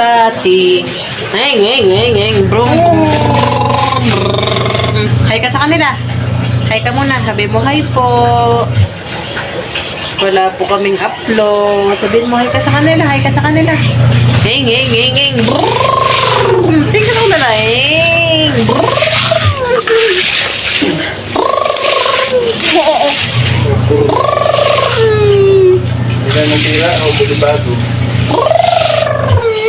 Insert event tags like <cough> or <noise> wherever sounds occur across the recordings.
Tati. Eng, eng, eng, eng. Brum. Hi ka sa kanila. Hi ka muna. Sabi mo, hi po. Wala po kaming upload. Sabihin mo, hi ka sa kanila. Hi ka sa kanila. Eng, eng, eng, eng. Brum. Tingnan mo na lang. Eng. Brum. Hindi na nasira o bulibago. Eng,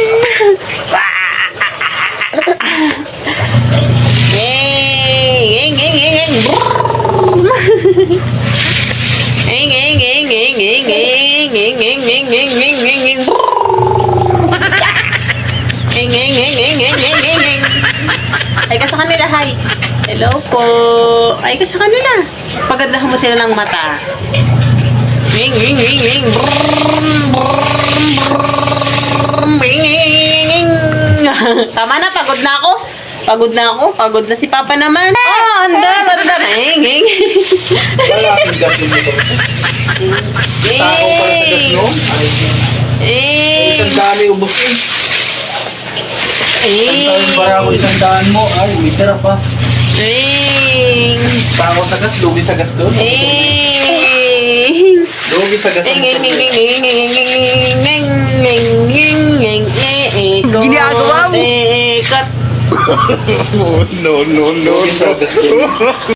Eng, eng, eng, eng, eng, eng, eng, eng, eng, eng, eng, eng. Brum. Eng, eng, eng, eng, eng, eng, eng, eng. Ay ka sa kanila, hi. Hello po. Ay ka sa kanila. Pagadlahan mo sila ng mata. Eng, eng, eng, eng. Tama na, pagod na ako. Pagod na ako. Pagod na si Papa naman. Oh, andar, andar. Eng, eng. Malaking gas yung pala sa gas no? Ay, isang dami ubos eh. Isang taon para ako isang daan mo. Ay, may tira pa. Eng. Pako sa gas, lugi sa gas doon. Eng. Lugi sa gas. Eng, eng, eng, eng, eng, eng, eng, eng, eng, <laughs> no, no, no, no.